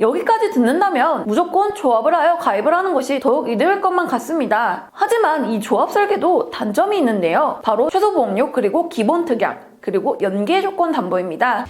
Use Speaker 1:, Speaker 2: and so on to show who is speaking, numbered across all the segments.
Speaker 1: 여기까지 듣는다면 무조건 조합을 하여 가입을 하는 것이 더욱 이득일 것만 같습니다. 하지만 이 조합 설계도 단점이 있는데요. 바로 최소 보험료 그리고 기본 특약 그리고 연계 조건 담보입니다.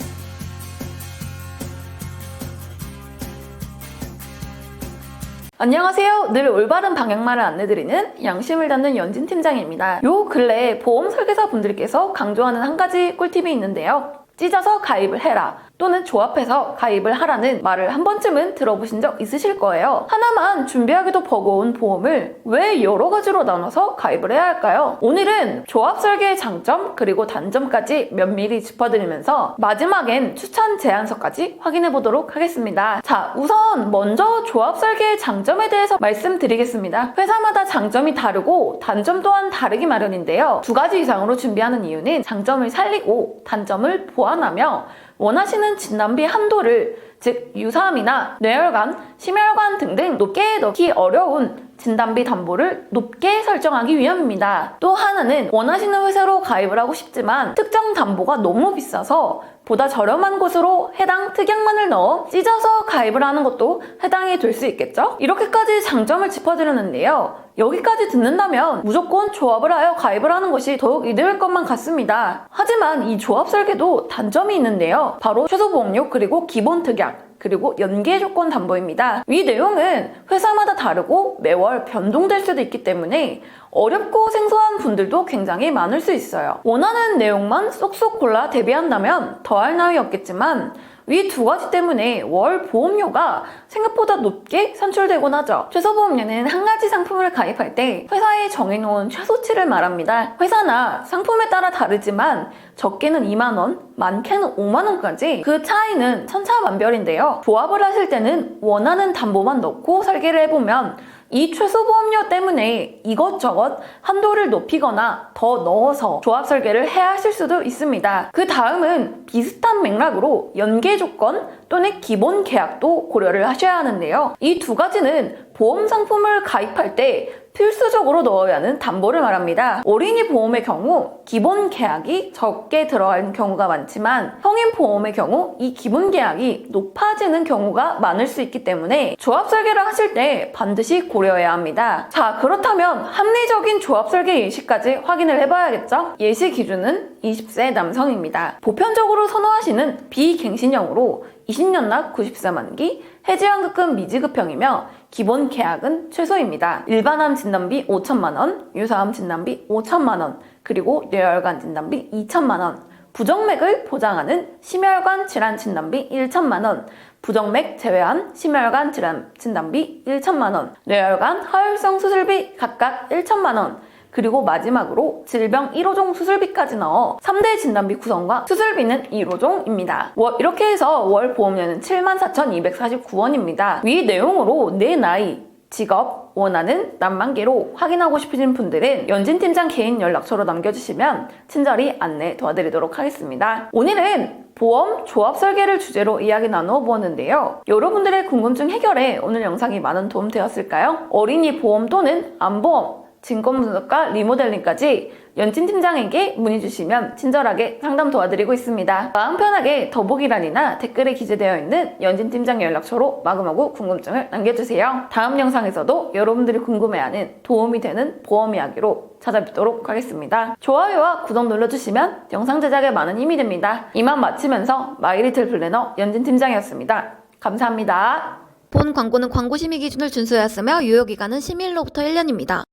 Speaker 1: 안녕하세요. 늘 올바른 방향만을 안내드리는 양심을 담는 연진 팀장입니다. 요 근래 보험 설계사 분들께서 강조하는 한 가지 꿀팁이 있는데요. 찢어서 가입을 해라 또는 조합해서 가입을 하라는 말을 한 번쯤은 들어보신 적 있으실 거예요. 하나만 준비하기도 버거운 보험을 왜 여러 가지로 나눠서 가입을 해야 할까요? 오늘은 조합 설계의 장점 그리고 단점까지 면밀히 짚어드리면서 마지막엔 추천 제안서까지 확인해 보도록 하겠습니다. 자, 우선 먼저 조합 설계의 장점에 대해서 말씀드리겠습니다. 회사마다 장점이 다르고 단점 또한 다르기 마련인데요. 두 가지 이상으로 준비하는 이유는 장점을 살리고 단점을 보완하며 원하시는 진단비 한도를 즉 유사암이나 뇌혈관, 심혈관 등등 높게 넣기 어려운 진단비 담보를 높게 설정하기 위함입니다. 또 하나는 원하시는 회사로 가입을 하고 싶지만 특정 담보가 너무 비싸서 보다 저렴한 곳으로 해당 특약만을 넣어 찢어서 가입을 하는 것도 해당이 될 수 있겠죠? 이렇게까지 장점을 짚어드렸는데요. 여기까지 듣는다면 무조건 조합을 하여 가입을 하는 것이 더욱 이득일 것만 같습니다. 하지만 이 조합 설계도 단점이 있는데요. 바로 최소 보험료 그리고 기본 특약 그리고 연계 조건 담보입니다. 이 내용은 회사마다 다르고 매월 변동될 수도 있기 때문에 어렵고 생소한 분들도 굉장히 많을 수 있어요. 원하는 내용만 쏙쏙 골라 대비한다면 더할 나위 없겠지만 이두 가지 때문에 월 보험료가 생각보다 높게 산출되곤 하죠. 최소보험료는 한 가지 상품을 가입할 때 회사에 정해놓은 최소치를 말합니다. 회사나 상품에 따라 다르지만 적게는 2만원, 많게는 5만원까지 그 차이는 천차만별인데요. 조합을 하실 때는 원하는 담보만 넣고 설계를 해보면 이 최소 보험료 때문에 이것저것 한도를 높이거나 더 넣어서 조합 설계를 해야 하실 수도 있습니다. 그 다음은 비슷한 맥락으로 연계 조건 또는 기본 계약도 고려를 하셔야 하는데요. 이 두 가지는 보험 상품을 가입할 때 필수적으로 넣어야 하는 담보를 말합니다. 어린이 보험의 경우 기본 계약이 적게 들어가는 경우가 많지만 성인 보험의 경우 이 기본 계약이 높아지는 경우가 많을 수 있기 때문에 조합 설계를 하실 때 반드시 고려해야 합니다. 자, 그렇다면 합리적인 조합 설계 예시까지 확인을 해봐야겠죠? 예시 기준은 20세 남성입니다. 보편적으로 선호하시는 비갱신형으로 20년 납 90세 만기, 해지환급금 미지급형이며 기본 계약은 최소입니다. 일반암 진단비 5천만원, 유사암 진단비 5천만원, 그리고 뇌혈관 진단비 2천만원, 부정맥을 보장하는 심혈관 질환 진단비 1천만원, 부정맥 제외한 심혈관 질환 진단비 1천만원, 뇌혈관 하혈성 수술비 각각 1천만원, 그리고 마지막으로 질병 1호종 수술비까지 넣어 3대 진단비 구성과 수술비는 1호종입니다. 이렇게 해서 월 보험료는 74,249원입니다. 위 내용으로 내 나이, 직업, 원하는 난만기로 확인하고 싶으신 분들은 연진팀장 개인 연락처로 남겨주시면 친절히 안내 도와드리도록 하겠습니다. 오늘은 보험 조합 설계를 주제로 이야기 나누어 보았는데요. 여러분들의 궁금증 해결에 오늘 영상이 많은 도움 되었을까요? 어린이 보험 또는 암보험, 증권 분석과 리모델링까지 연진 팀장에게 문의 주시면 친절하게 상담 도와드리고 있습니다. 마음 편하게 더보기란이나 댓글에 기재되어 있는 연진 팀장 연락처로 마구마구 궁금증을 남겨주세요. 다음 영상에서도 여러분들이 궁금해하는 도움이 되는 보험 이야기로 찾아뵙도록 하겠습니다. 좋아요와 구독 눌러주시면 영상 제작에 많은 힘이 됩니다. 이만 마치면서 마이리틀 플래너 연진 팀장이었습니다. 감사합니다.
Speaker 2: 본 광고는 광고 심의 기준을 준수하였으며 유효 기간은 심의일로부터 1년입니다.